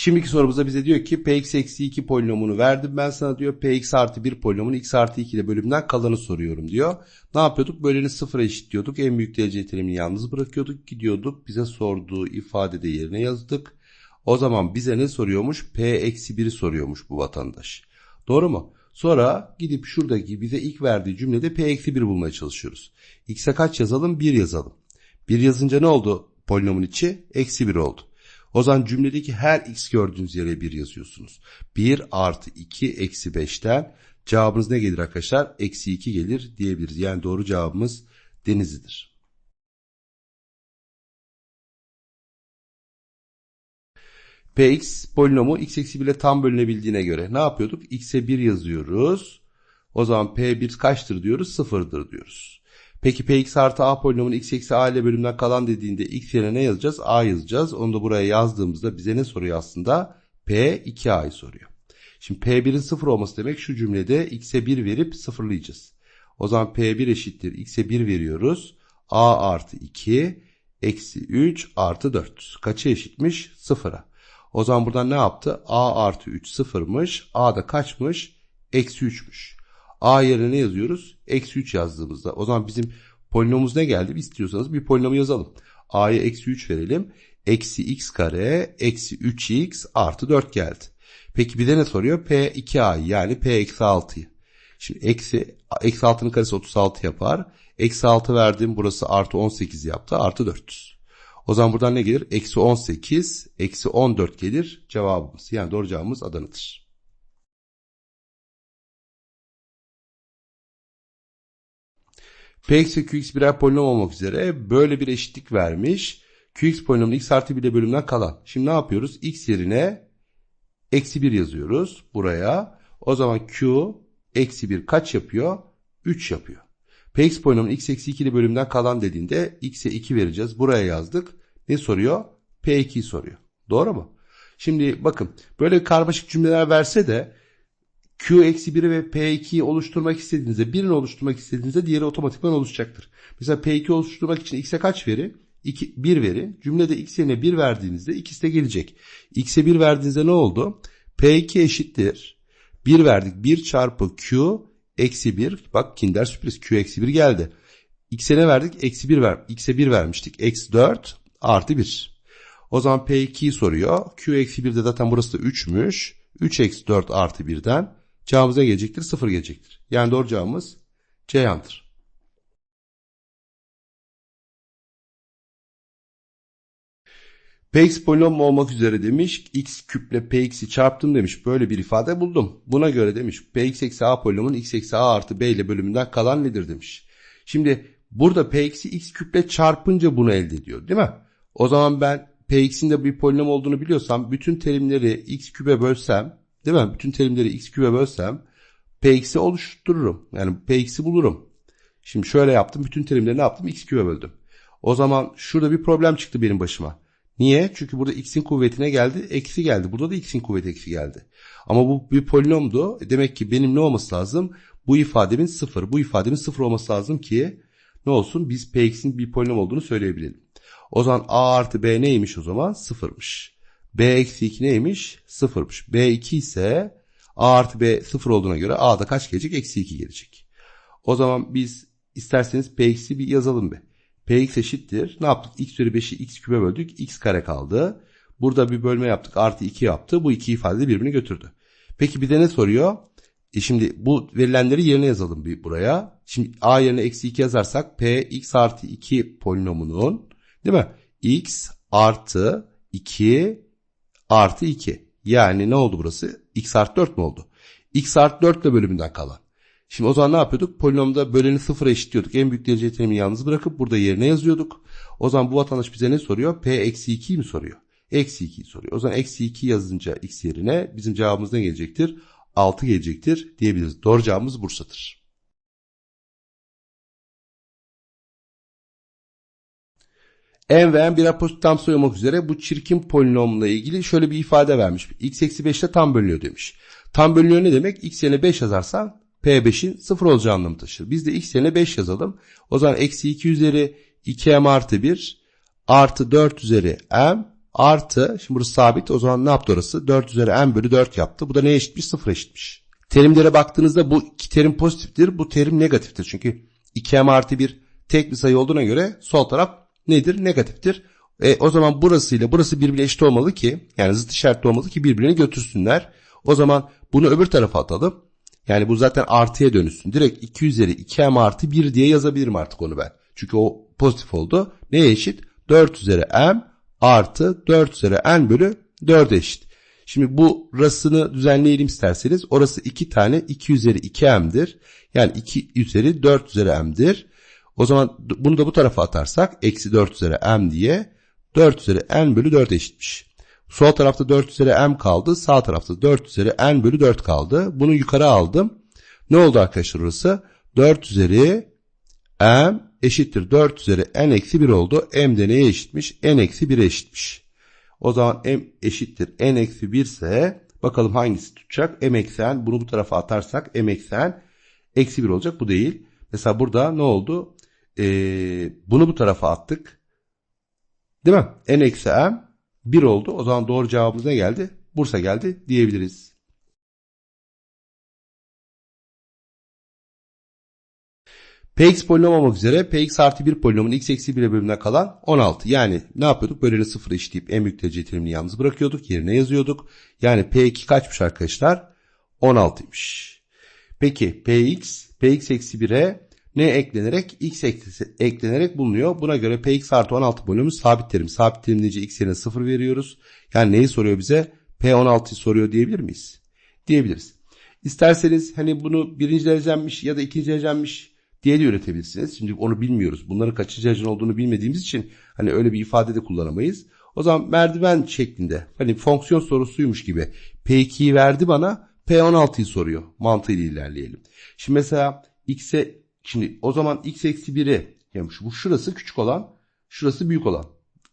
Şimdiki sorumuzda bize diyor ki px eksi 2 polinomunu verdim ben sana diyor px artı 1 polinomun x artı 2 ile bölümünden kalanı soruyorum diyor. Ne yapıyorduk? Böleni sıfıra eşitliyorduk. En büyük derece terimini yalnız bırakıyorduk. Gidiyorduk bize sorduğu ifadede yerine yazdık. O zaman bize ne soruyormuş? P eksi 1'i soruyormuş bu vatandaş. Doğru mu? Sonra gidip şuradaki bize ilk verdiği cümlede P eksi 1 bulmaya çalışıyoruz. X'e kaç yazalım? 1 yazalım. 1 yazınca ne oldu? Polinomun içi eksi 1 oldu. O zaman cümledeki her x gördüğünüz yere 1 yazıyorsunuz. 1 artı 2 eksi 5'ten cevabınız ne gelir arkadaşlar? Eksi 2 gelir diyebiliriz. Yani doğru cevabımız Denizli'dir. Px polinomu x eksi 1 ile tam bölünebildiğine göre ne yapıyorduk? x'e 1 yazıyoruz. O zaman p1 kaçtır diyoruz? 0'dır diyoruz. Peki px artı a polinomun x eksi a ile bölümden kalan dediğinde x yerine ne yazacağız? a yazacağız. Onu da buraya yazdığımızda bize ne soruyor aslında? p 2a'yı soruyor. Şimdi p1'in 0 olması demek şu cümlede x'e 1 verip sıfırlayacağız. O zaman p1 eşittir x'e 1 veriyoruz. a artı 2 eksi 3 artı 4. Kaça eşitmiş? 0'a. O zaman buradan ne yaptı? a artı 3 sıfırmış. a da kaçmış? Eksi 3'müş. A yerine ne yazıyoruz? Eksi 3 yazdığımızda. O zaman bizim polinomumuz ne geldi? İstiyorsanız bir polinomu yazalım. a'ya eksi 3 verelim. Eksi x kare eksi 3x artı 4 geldi. Peki bir de ne soruyor? P 2a yani P eksi 6'yı. Şimdi eksi, eksi 6'nın karesi 36 yapar. Eksi 6 verdim burası artı 18 yaptı. Artı 400. O zaman buradan ne gelir? Eksi 18, eksi 14 gelir cevabımız. Yani doğru cevabımız Adana'dır. P eksi Qx birer polinom olmak üzere böyle bir eşitlik vermiş. Qx polinomunun x artı 1 ile bölümden kalan. Şimdi ne yapıyoruz? x yerine eksi 1 yazıyoruz buraya. O zaman Q eksi 1 kaç yapıyor? 3 yapıyor. Px polinomunun x eksi 2 ile bölümden kalan dediğinde x'e 2 vereceğiz. Buraya yazdık. Ne soruyor? P2'yi soruyor. Doğru mu? Şimdi bakın böyle karmaşık cümleler verse de Q eksi 1'i ve P2'yi oluşturmak istediğinizde birini oluşturmak istediğinizde diğeri otomatikman oluşacaktır. Mesela P2 oluşturmak için x'e kaç veri? 2, 1 veri. Cümlede x yerine 1 verdiğinizde ikisi de gelecek. x'e 1 verdiğinizde ne oldu? P2 eşittir. 1 verdik. 1 çarpı Q eksi 1. Bak kinder sürpriz. Q eksi 1 geldi. X'e ne verdik? Eksi 1 ver. X'e 1 vermiştik. Eksi 4 artı 1. O zaman P2'yi soruyor. Q eksi 1 de zaten burası da 3'müş. 3 eksi 4 artı 1'den cevabımız ne gelecektir? 0 gelecektir. Yani doğru cevabımız Ceyhan'dır. Px polinom olmak üzere demiş. x küple px'i çarptım demiş. Böyle bir ifade buldum. Buna göre demiş. px eksi a polinomun x eksi a artı b ile bölümünden kalan nedir demiş. Şimdi burada px'i x küple çarpınca bunu elde ediyor değil mi? O zaman ben px'in de bir polinom olduğunu biliyorsam bütün terimleri x küpe bölsem değil mi? Bütün terimleri x küpe bölsem px'i oluştururum. Yani px'i bulurum. Şimdi şöyle yaptım. Bütün terimleri ne yaptım? x küpe böldüm. O zaman şurada bir problem çıktı benim başıma. Niye? Çünkü burada x'in kuvvetine geldi, eksi geldi. Burada da x'in kuvveti eksi geldi. Ama bu bir polinomdu. E demek ki benim ne olması lazım? Bu ifademin sıfır. Bu ifademin sıfır olması lazım ki ne olsun? Biz px'in bir polinom olduğunu söyleyebilelim. O zaman a artı b neymiş o zaman? Sıfırmış. B eksi 2 neymiş? Sıfırmış. b2 ise a artı b sıfır olduğuna göre a'da kaç gelecek? Eksi 2 gelecek. O zaman biz isterseniz px'i bir yazalım be px eşittir. Ne yaptık? x üzeri 5'i x küpe böldük. x kare kaldı. Burada bir bölme yaptık. Artı 2 yaptı. Bu iki ifade birbirini götürdü. Peki bir de ne soruyor? E şimdi bu verilenleri yerine yazalım bir buraya. Şimdi a yerine eksi 2 yazarsak p x artı 2 polinomunun değil mi? x artı 2 artı 2. Yani ne oldu burası? x artı 4 mü oldu? x artı 4 ile bölümünden kalan. Şimdi o zaman ne yapıyorduk? Polinomda böleni sıfıra eşitliyorduk. En büyük derece terimini yalnız bırakıp burada yerine yazıyorduk. O zaman bu vatandaş bize ne soruyor? P eksi 2'yi mi soruyor? Eksi 2'yi soruyor. O zaman eksi 2 yazınca x yerine bizim cevabımız ne gelecektir? 6 gelecektir diyebiliriz. Doğru cevabımız Bursa'dır. En ve en birer tam sayı üzere bu çirkin polinomla ilgili şöyle bir ifade vermiş. x eksi 5 ile tam bölünüyor demiş. Tam bölünüyor ne demek? x yerine 5 yazarsan P5'in 0 olacağı anlamı taşır. Biz de x yerine 5 yazalım. O zaman eksi 2 üzeri 2m artı 1 artı 4 üzeri m artı şimdi burası sabit o zaman ne yaptı orası? 4 üzeri n bölü 4 yaptı. Bu da neye eşitmiş? 0 eşitmiş. Terimlere baktığınızda bu iki terim pozitiftir. Bu terim negatiftir. Çünkü 2m artı 1 tek bir sayı olduğuna göre sol taraf nedir? Negatiftir. E, o zaman burası ile burası birbirine eşit olmalı ki yani zıt işaretli olmalı ki birbirini götürsünler. O zaman bunu öbür tarafa atalım. Yani bu zaten artıya dönüşsün. Direkt 2 üzeri 2m artı 1 diye yazabilirim artık onu ben. Çünkü o pozitif oldu. Neye eşit? 4 üzeri m artı 4 üzeri n bölü 4 eşit. Şimdi bu rasını düzenleyelim isterseniz. Orası 2 tane 2 üzeri 2m'dir. Yani 2 üzeri 4 üzeri m'dir. O zaman bunu da bu tarafa atarsak eksi 4 üzeri m diye 4 üzeri n bölü 4 eşitmiş. Sol tarafta 4 üzeri m kaldı. Sağ tarafta 4 üzeri n bölü 4 kaldı. Bunu yukarı aldım. Ne oldu arkadaşlar orası? 4 üzeri m eşittir 4 üzeri n eksi 1 oldu. m de neye eşitmiş? n eksi 1'e eşitmiş. O zaman m eşittir n eksi 1 ise bakalım hangisi tutacak? m eksi n bunu bu tarafa atarsak m eksi n eksi 1 olacak. Bu değil. Mesela burada ne oldu? Ee, bunu bu tarafa attık. Değil mi? n eksi m 1 oldu. O zaman doğru cevabımız ne geldi? Bursa geldi diyebiliriz. Px polinom olmak üzere Px artı 1 polinomun x eksi 1'e bölümünden kalan 16. Yani ne yapıyorduk? Böleni 0 eşitleyip en büyük derece terimini yalnız bırakıyorduk. Yerine yazıyorduk. Yani P2 kaçmış arkadaşlar? 16'ymış. Peki Px, Px eksi 1'e ne eklenerek? X eklenerek bulunuyor. Buna göre Px artı 16 polinomu sabit terim. Sabit terim deyince x yerine 0 veriyoruz. Yani neyi soruyor bize? P16'yı soruyor diyebilir miyiz? Diyebiliriz. İsterseniz hani bunu birinci derecelenmiş ya da ikinci derecelenmiş diye de üretebilirsiniz. Şimdi onu bilmiyoruz. Bunların kaçıncı derece olduğunu bilmediğimiz için hani öyle bir ifade de kullanamayız. O zaman merdiven şeklinde hani fonksiyon sorusuymuş gibi P2'yi verdi bana P16'yı soruyor. Mantığıyla ilerleyelim. Şimdi mesela x'e şimdi o zaman x eksi 1'i yani bu şurası küçük olan şurası büyük olan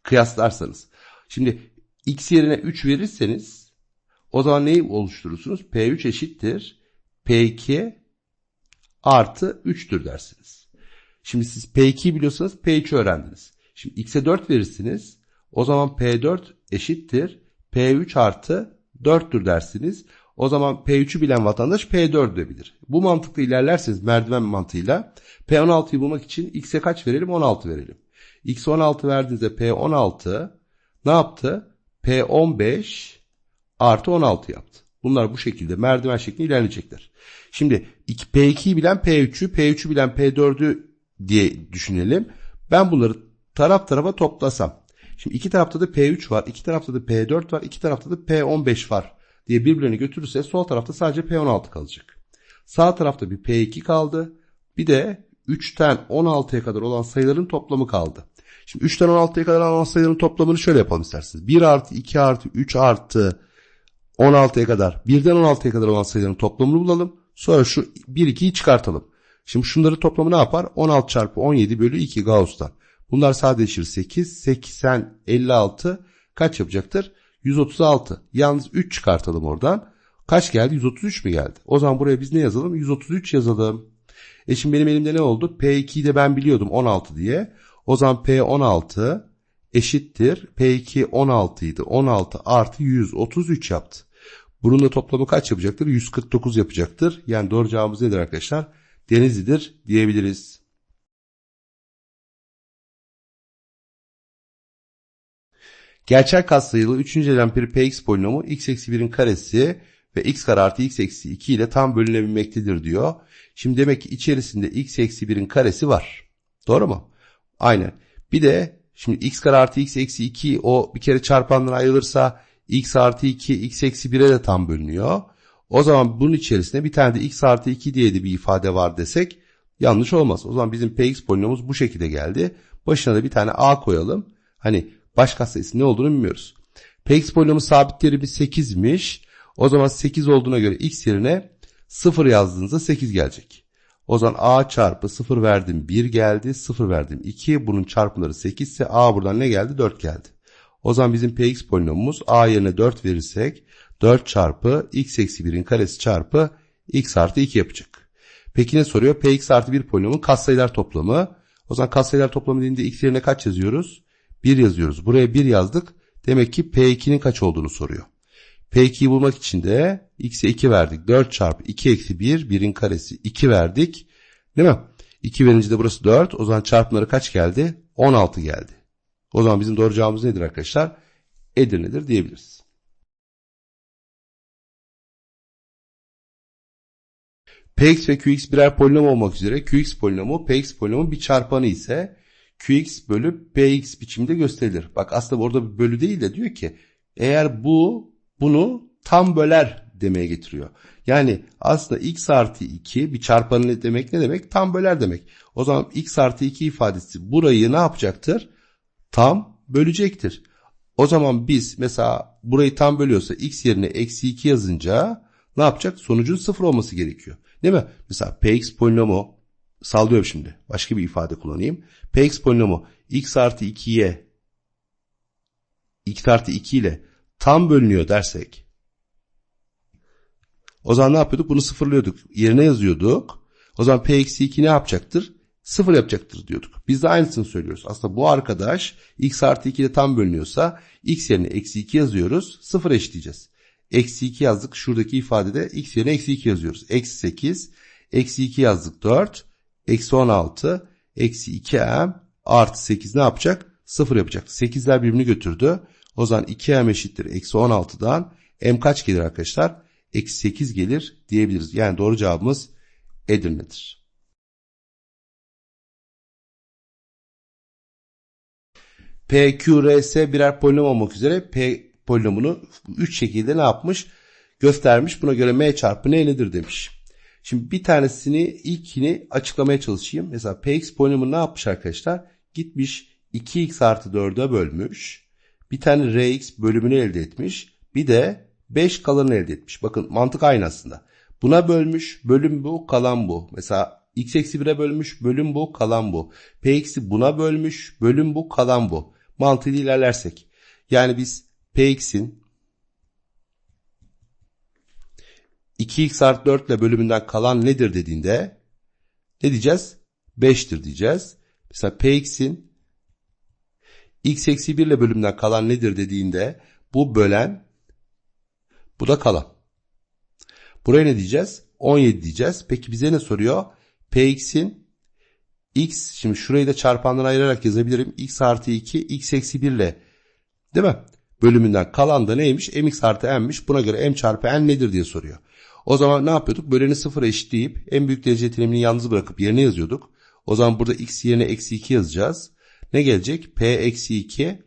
kıyaslarsanız. Şimdi x yerine 3 verirseniz o zaman neyi oluşturursunuz? P3 eşittir. P2 artı 3'tür dersiniz. Şimdi siz P2'yi biliyorsanız P3'ü öğrendiniz. Şimdi x'e 4 verirsiniz. O zaman P4 eşittir. P3 artı 4'tür dersiniz. O zaman P3'ü bilen vatandaş P4'ü de bilir. Bu mantıkla ilerlerseniz merdiven mantığıyla P16'yı bulmak için x'e kaç verelim? 16 verelim. x 16 verdiğinizde P16 ne yaptı? P15 artı 16 yaptı. Bunlar bu şekilde merdiven şeklinde ilerleyecekler. Şimdi P2'yi bilen P3'ü, P3'ü bilen P4'ü diye düşünelim. Ben bunları taraf tarafa toplasam. Şimdi iki tarafta da P3 var, iki tarafta da P4 var, iki tarafta da P15 var diye birbirlerini götürürse sol tarafta sadece P16 kalacak. Sağ tarafta bir P2 kaldı. Bir de 3'ten 16'ya kadar olan sayıların toplamı kaldı. Şimdi 3'ten 16'ya kadar olan sayıların toplamını şöyle yapalım isterseniz. 1 artı 2 artı 3 artı 16'ya kadar 1'den 16'ya kadar olan sayıların toplamını bulalım. Sonra şu 1 2'yi çıkartalım. Şimdi şunları toplamı ne yapar? 16 çarpı 17 bölü 2 Gauss'tan. Bunlar sadeleşir 8. 80 56 kaç yapacaktır? 136. Yalnız 3 çıkartalım oradan. Kaç geldi? 133 mi geldi? O zaman buraya biz ne yazalım? 133 yazalım. E şimdi benim elimde ne oldu? P2'yi de ben biliyordum 16 diye. O zaman P16 eşittir. P2 16 idi. 16 artı 133 yaptı. Bunun da toplamı kaç yapacaktır? 149 yapacaktır. Yani doğru cevabımız nedir arkadaşlar? Denizli'dir diyebiliriz. Gerçel katsayılı 3. elementleri px polinomu x eksi 1'in karesi ve x kare artı x eksi 2 ile tam bölünebilmektedir diyor. Şimdi demek ki içerisinde x eksi 1'in karesi var. Doğru mu? Aynen. Bir de şimdi x kare artı x eksi 2 o bir kere çarpandan ayrılırsa x artı 2 x eksi 1'e de tam bölünüyor. O zaman bunun içerisinde bir tane de x artı 2 diye de bir ifade var desek yanlış olmaz. O zaman bizim px polinomumuz bu şekilde geldi. Başına da bir tane a koyalım. Hani baş katsayısı ne olduğunu bilmiyoruz. px polinomu sabitleri bir 8'miş. O zaman 8 olduğuna göre x yerine 0 yazdığınızda 8 gelecek. O zaman a çarpı 0 verdim 1 geldi. 0 verdim 2. Bunun çarpımları 8 ise a buradan ne geldi? 4 geldi. O zaman bizim px polinomumuz a yerine 4 verirsek 4 çarpı x eksi 1'in karesi çarpı x artı 2 yapacak. Peki ne soruyor? px artı 1 polinomun katsayılar toplamı. O zaman katsayılar toplamı dediğinde x yerine kaç yazıyoruz? 1 yazıyoruz. Buraya 1 yazdık. Demek ki P2'nin kaç olduğunu soruyor. P2'yi bulmak için de x'e 2 verdik. 4 çarpı 2 eksi 1. 1'in karesi 2 verdik. Değil mi? 2 verince de burası 4. O zaman çarpımları kaç geldi? 16 geldi. O zaman bizim doğru cevabımız nedir arkadaşlar? Edirne'dir diyebiliriz. Px ve Qx birer polinom olmak üzere Qx polinomu Px polinomu bir çarpanı ise Qx bölü Px biçimde gösterilir. Bak aslında orada bir bölü değil de diyor ki eğer bu bunu tam böler demeye getiriyor. Yani aslında x artı 2 bir çarpanı demek ne demek? Tam böler demek. O zaman x artı 2 ifadesi burayı ne yapacaktır? Tam bölecektir. O zaman biz mesela burayı tam bölüyorsa x yerine eksi 2 yazınca ne yapacak? Sonucun sıfır olması gerekiyor. Değil mi? Mesela px polinomu sallıyorum şimdi. Başka bir ifade kullanayım. px polinomu x artı 2'ye x artı 2 ile tam bölünüyor dersek o zaman ne yapıyorduk? Bunu sıfırlıyorduk. Yerine yazıyorduk. O zaman p eksi 2 ne yapacaktır? Sıfır yapacaktır diyorduk. Biz de aynısını söylüyoruz. Aslında bu arkadaş x artı 2 ile tam bölünüyorsa x yerine eksi 2 yazıyoruz. Sıfır eşitleyeceğiz. Eksi 2 yazdık. Şuradaki ifadede x yerine eksi 2 yazıyoruz. Eksi 8. Eksi 2 yazdık 4. Eksi 16. Eksi 2m artı 8 ne yapacak? Sıfır yapacak. 8'ler birbirini götürdü. O zaman 2m eşittir. Eksi 16'dan m kaç gelir arkadaşlar? Eksi 8 gelir diyebiliriz. Yani doğru cevabımız Edirne'dir. P, Q, R, S birer polinom olmak üzere P polinomunu 3 şekilde ne yapmış? Göstermiş. Buna göre M çarpı N nedir demiş. Şimdi bir tanesini ilkini açıklamaya çalışayım. Mesela Px polinomu ne yapmış arkadaşlar? Gitmiş 2x artı 4'e bölmüş. Bir tane Rx bölümünü elde etmiş. Bir de 5 kalanını elde etmiş. Bakın mantık aynı aslında. Buna bölmüş. Bölüm bu kalan bu. Mesela x eksi 1'e bölmüş. Bölüm bu kalan bu. P eksi buna bölmüş. Bölüm bu kalan bu. Mantığıyla ilerlersek. Yani biz Px'in 2x artı 4 ile bölümünden kalan nedir dediğinde ne diyeceğiz? 5'tir diyeceğiz. Mesela Px'in x eksi 1 ile bölümünden kalan nedir dediğinde bu bölen bu da kalan. Buraya ne diyeceğiz? 17 diyeceğiz. Peki bize ne soruyor? Px'in x şimdi şurayı da çarpandan ayırarak yazabilirim. x artı 2 x eksi 1 ile değil mi? Bölümünden kalan da neymiş? mx artı n'miş. Buna göre m çarpı n nedir diye soruyor. O zaman ne yapıyorduk? Böleni sıfıra eşitleyip en büyük derece terimini yalnız bırakıp yerine yazıyorduk. O zaman burada x yerine eksi 2 yazacağız. Ne gelecek? p eksi 2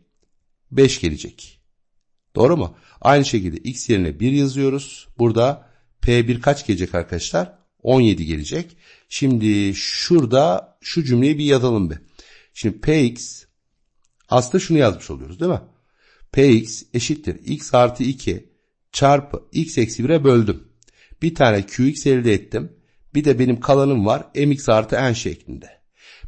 5 gelecek. Doğru mu? Aynı şekilde x yerine 1 yazıyoruz. Burada p1 kaç gelecek arkadaşlar? 17 gelecek. Şimdi şurada şu cümleyi bir yazalım bir. Şimdi px aslında şunu yazmış oluyoruz değil mi? Px eşittir x artı 2 çarpı x eksi 1'e böldüm. Bir tane qx elde ettim. Bir de benim kalanım var mx artı n şeklinde.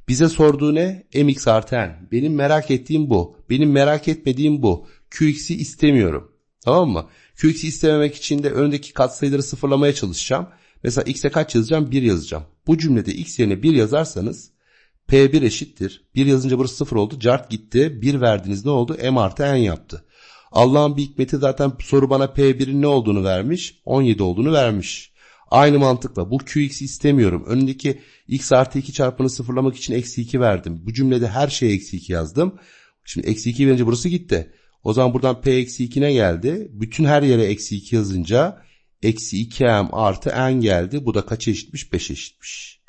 Bize sorduğu ne? mx artı n. Benim merak ettiğim bu. Benim merak etmediğim bu. qx'i istemiyorum. Tamam mı? qx'i istememek için de öndeki katsayıları sıfırlamaya çalışacağım. Mesela x'e kaç yazacağım? 1 yazacağım. Bu cümlede x yerine 1 yazarsanız P1 eşittir. 1 yazınca burası 0 oldu. Cart gitti. 1 verdiniz ne oldu? M artı N yaptı. Allah'ın bir hikmeti zaten soru bana P1'in ne olduğunu vermiş? 17 olduğunu vermiş. Aynı mantıkla bu QX istemiyorum. Önündeki x artı 2 çarpını sıfırlamak için eksi 2 verdim. Bu cümlede her şeye eksi 2 yazdım. Şimdi eksi 2 verince burası gitti. O zaman buradan P eksi 2 ne geldi? Bütün her yere eksi 2 yazınca eksi 2M artı N geldi. Bu da kaça eşitmiş? 5 eşitmiş.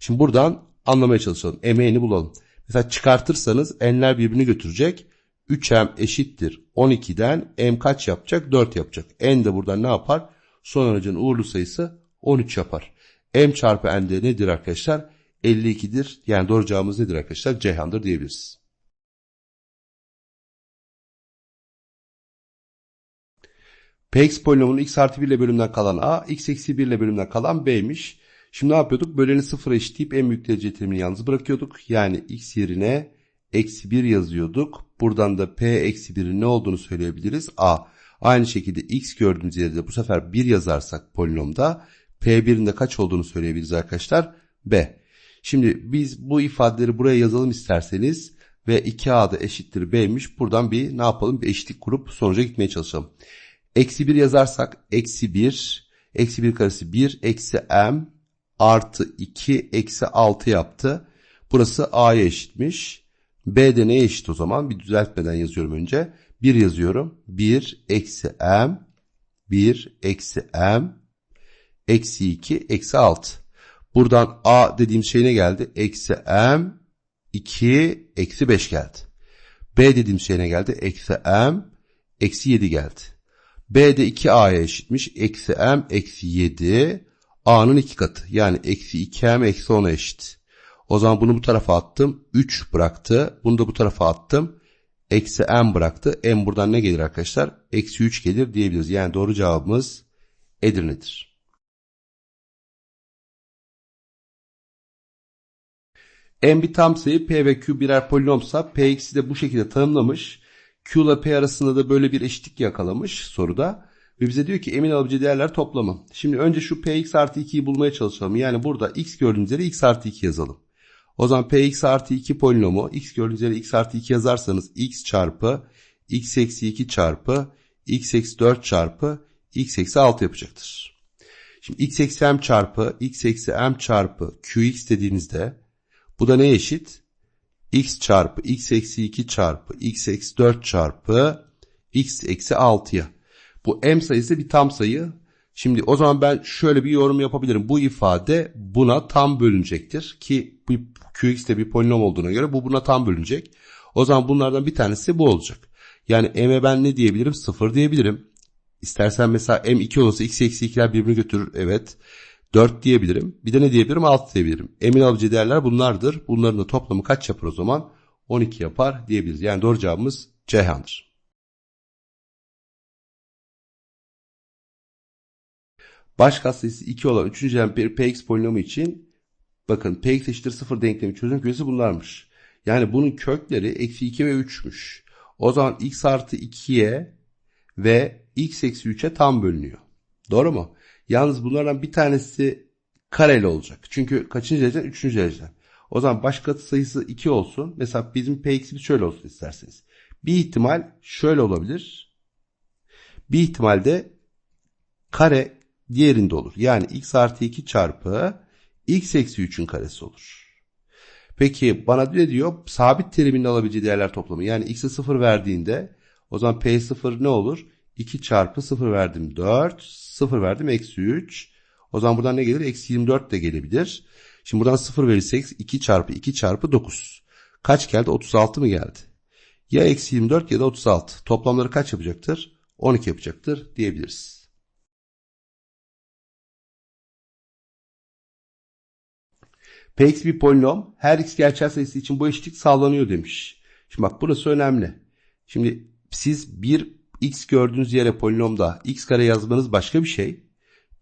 Şimdi buradan anlamaya çalışalım. Emeğini bulalım. Mesela çıkartırsanız n'ler birbirini götürecek. 3m eşittir 12'den m kaç yapacak? 4 yapacak. n de buradan ne yapar? Son aracın uğurlu sayısı 13 yapar. m çarpı n de nedir arkadaşlar? 52'dir. Yani doğru cevabımız nedir arkadaşlar? Ceyhan'dır diyebiliriz. Px polinomunun x artı 1 ile bölümden kalan a, x eksi 1 ile bölümden kalan b'ymiş. Şimdi ne yapıyorduk? Böleni sıfıra eşitleyip en büyük derece terimini yalnız bırakıyorduk. Yani x yerine eksi 1 yazıyorduk. Buradan da p eksi 1'in ne olduğunu söyleyebiliriz? a. Aynı şekilde x gördüğümüz yerde bu sefer 1 yazarsak polinomda p1'in de kaç olduğunu söyleyebiliriz arkadaşlar? b. Şimdi biz bu ifadeleri buraya yazalım isterseniz ve 2a da eşittir b'ymiş. Buradan bir ne yapalım? Bir eşitlik kurup sonuca gitmeye çalışalım. Eksi 1 yazarsak eksi 1, eksi 1 karesi 1, eksi m artı 2 eksi 6 yaptı. Burası a'ya eşitmiş. B de neye eşit o zaman? Bir düzeltmeden yazıyorum önce. 1 yazıyorum. 1 eksi m 1 eksi m eksi 2 eksi 6. Buradan a dediğim şey ne geldi? Eksi m 2 eksi 5 geldi. B dediğim şey ne geldi? Eksi m eksi 7 geldi. B de 2a'ya eşitmiş. Eksi m eksi 7 a'nın iki katı. Yani eksi 2m eksi 10'a eşit. O zaman bunu bu tarafa attım. 3 bıraktı. Bunu da bu tarafa attım. Eksi m bıraktı. m buradan ne gelir arkadaşlar? Eksi 3 gelir diyebiliriz. Yani doğru cevabımız Edirne'dir. M bir tam sayı P ve Q birer polinomsa Px'i de bu şekilde tanımlamış. Q ile P arasında da böyle bir eşitlik yakalamış soruda. Ve bize diyor ki emin alıcı değerler toplamı. Şimdi önce şu Px artı 2'yi bulmaya çalışalım. Yani burada x gördüğünüz yere x artı 2 yazalım. O zaman Px artı 2 polinomu x gördüğünüz yere x artı 2 yazarsanız x çarpı x eksi 2 çarpı x eksi 4 çarpı x eksi 6 yapacaktır. Şimdi x eksi m çarpı x eksi m çarpı qx dediğinizde bu da ne eşit? x çarpı x eksi 2 çarpı x eksi 4 çarpı x eksi 6'ya. Bu m sayısı bir tam sayı. Şimdi o zaman ben şöyle bir yorum yapabilirim. Bu ifade buna tam bölünecektir. Ki bu qx de bir polinom olduğuna göre bu buna tam bölünecek. O zaman bunlardan bir tanesi bu olacak. Yani m'e ben ne diyebilirim? 0 diyebilirim. İstersen mesela m 2 olursa x eksi 2'ler birbirini götürür. Evet. 4 diyebilirim. Bir de ne diyebilirim? 6 diyebilirim. Emin alıcı değerler bunlardır. Bunların da toplamı kaç yapar o zaman? 12 yapar diyebiliriz. Yani doğru cevabımız Ceyhan'dır. Baş katsayısı 2 olan 3. elem bir px polinomu için bakın px eşittir 0 denklemi çözüm kümesi bunlarmış. Yani bunun kökleri eksi 2 ve 3'müş. O zaman x artı 2'ye ve x eksi 3'e tam bölünüyor. Doğru mu? Yalnız bunlardan bir tanesi kareli olacak. Çünkü kaçıncı dereceden? Üçüncü dereceden. O zaman baş katı sayısı 2 olsun. Mesela bizim px'imiz şöyle olsun isterseniz. Bir ihtimal şöyle olabilir. Bir ihtimalde kare diğerinde olur. Yani x artı 2 çarpı x eksi 3'ün karesi olur. Peki bana ne diyor? Sabit teriminin alabileceği değerler toplamı. Yani x'e 0 verdiğinde o zaman p0 ne olur? 2 çarpı 0 verdim 4. 0 verdim eksi 3. O zaman buradan ne gelir? Eksi 24 de gelebilir. Şimdi buradan 0 verirsek 2 çarpı 2 çarpı 9. Kaç geldi? 36 mı geldi? Ya eksi 24 ya da 36. Toplamları kaç yapacaktır? 12 yapacaktır diyebiliriz. Px bir polinom. Her x gerçel sayısı için bu eşitlik sağlanıyor demiş. Şimdi bak burası önemli. Şimdi siz bir x gördüğünüz yere polinomda x kare yazmanız başka bir şey.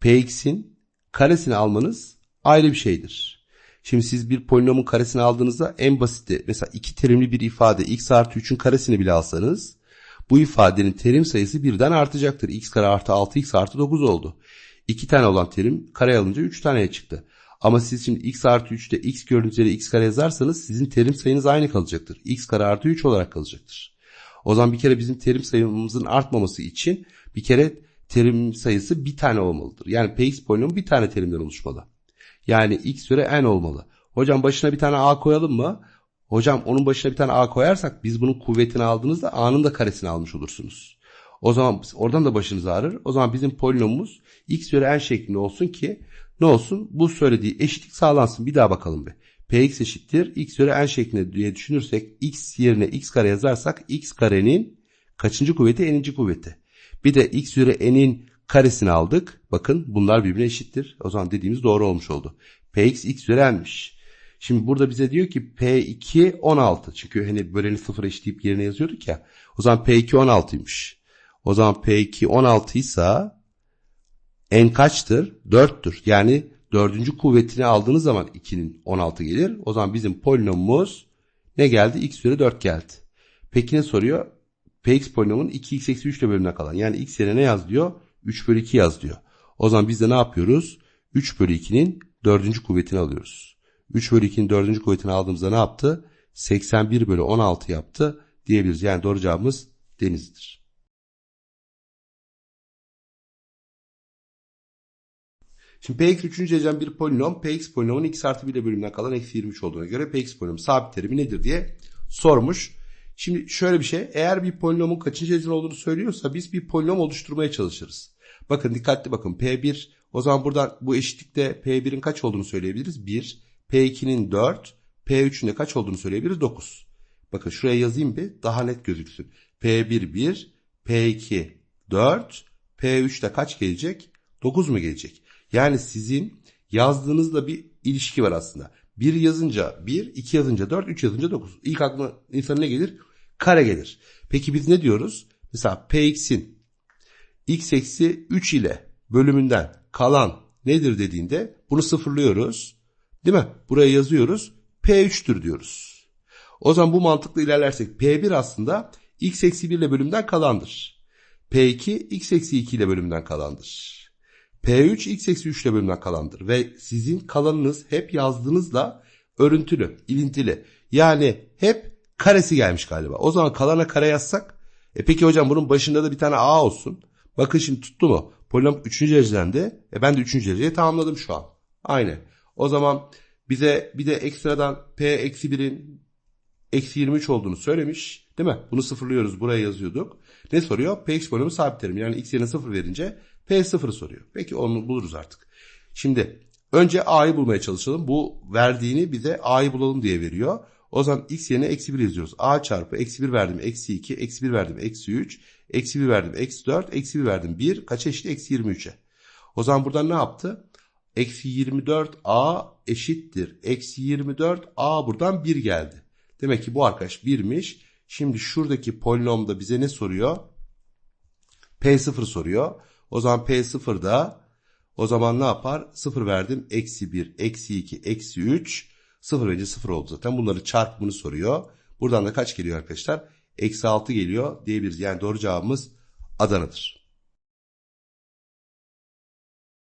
Px'in karesini almanız ayrı bir şeydir. Şimdi siz bir polinomun karesini aldığınızda en basiti mesela iki terimli bir ifade x artı 3'ün karesini bile alsanız bu ifadenin terim sayısı birden artacaktır. x kare artı 6 x artı 9 oldu. İki tane olan terim kare alınca 3 taneye çıktı. Ama siz şimdi x artı 3'te x gördüğünüz yere x kare yazarsanız sizin terim sayınız aynı kalacaktır. x kare artı 3 olarak kalacaktır. O zaman bir kere bizim terim sayımızın artmaması için bir kere terim sayısı bir tane olmalıdır. Yani px polinomu bir tane terimden oluşmalı. Yani x süre n olmalı. Hocam başına bir tane a koyalım mı? Hocam onun başına bir tane a koyarsak biz bunun kuvvetini aldığınızda a'nın da karesini almış olursunuz. O zaman oradan da başınız ağrır. O zaman bizim polinomumuz x süre n şeklinde olsun ki ne olsun? Bu söylediği eşitlik sağlansın. Bir daha bakalım bir. Px eşittir x üzeri n şeklinde diye düşünürsek x yerine x kare yazarsak x karenin kaçıncı kuvveti? n'inci kuvveti. Bir de x üzeri n'in karesini aldık. Bakın bunlar birbirine eşittir. O zaman dediğimiz doğru olmuş oldu. Px x üzeri n'miş. Şimdi burada bize diyor ki P2 16. Çünkü hani böleni sıfır eşitleyip yerine yazıyorduk ya. O zaman P2 16'ymış. O zaman P2 16 ise n kaçtır? 4'tür. Yani dördüncü kuvvetini aldığınız zaman 2'nin 16 gelir. O zaman bizim polinomumuz ne geldi? x üzeri 4 geldi. Peki ne soruyor? Px polinomun 2x eksi 3 ile bölümüne kalan. Yani x yerine ne yaz diyor? 3 bölü 2 yaz diyor. O zaman biz de ne yapıyoruz? 3 bölü 2'nin dördüncü kuvvetini alıyoruz. 3 bölü 2'nin dördüncü kuvvetini aldığımızda ne yaptı? 81 bölü 16 yaptı diyebiliriz. Yani doğru cevabımız denizdir. Şimdi px 3. dereceden bir polinom px polinomun x artı 1 ile bölümünden kalan eksi 23 olduğuna göre px polinomun sabit terimi nedir diye sormuş. Şimdi şöyle bir şey eğer bir polinomun kaçıncı dereceden olduğunu söylüyorsa biz bir polinom oluşturmaya çalışırız. Bakın dikkatli bakın p1 o zaman buradan bu eşitlikte p1'in kaç olduğunu söyleyebiliriz? 1, p2'nin 4, p3'ün de kaç olduğunu söyleyebiliriz? 9. Bakın şuraya yazayım bir daha net gözüksün. p1 1, p2 4, p3 de kaç gelecek? 9 mu gelecek? Yani sizin yazdığınızda bir ilişki var aslında. 1 yazınca 1, 2 yazınca 4, 3 yazınca 9. İlk aklına insanın ne gelir? Kare gelir. Peki biz ne diyoruz? Mesela px'in x eksi 3 ile bölümünden kalan nedir dediğinde bunu sıfırlıyoruz. Değil mi? Buraya yazıyoruz. P3'tür diyoruz. O zaman bu mantıkla ilerlersek P1 aslında x eksi 1 ile bölümden kalandır. P2 x eksi 2 ile bölümden kalandır. P3 x eksi 3 ile bölümden kalandır. Ve sizin kalanınız hep yazdığınızla örüntülü, ilintili. Yani hep karesi gelmiş galiba. O zaman kalana kare yazsak. E peki hocam bunun başında da bir tane a olsun. Bakın şimdi tuttu mu? Polinom 3. derecelendi. E ben de 3. dereceyi tamamladım şu an. Aynı. O zaman bize bir de ekstradan p eksi 1'in eksi 23 olduğunu söylemiş. Değil mi? Bunu sıfırlıyoruz. Buraya yazıyorduk. Ne soruyor? Px polinomu sabit terim. Yani x yerine 0 verince p sıfırı soruyor. Peki onu buluruz artık. Şimdi önce a'yı bulmaya çalışalım. Bu verdiğini bize a'yı bulalım diye veriyor. O zaman x yerine eksi 1 yazıyoruz. a çarpı eksi 1 verdim eksi 2, eksi 1 verdim eksi 3, eksi 1 verdim eksi 4, eksi 1 verdim 1. Kaça eşit? Eksi 23'e. O zaman buradan ne yaptı? Eksi 24a eşittir. Eksi 24a buradan 1 geldi. Demek ki bu arkadaş 1'miş. Şimdi şuradaki polinomda bize ne soruyor? P0 soruyor. O zaman P0 da o zaman ne yapar? 0 verdim. Eksi 1, eksi 2, eksi 3. 0 verince 0 oldu zaten. Bunları çarpımını soruyor. Buradan da kaç geliyor arkadaşlar? Eksi 6 geliyor diyebiliriz. Yani doğru cevabımız Adana'dır.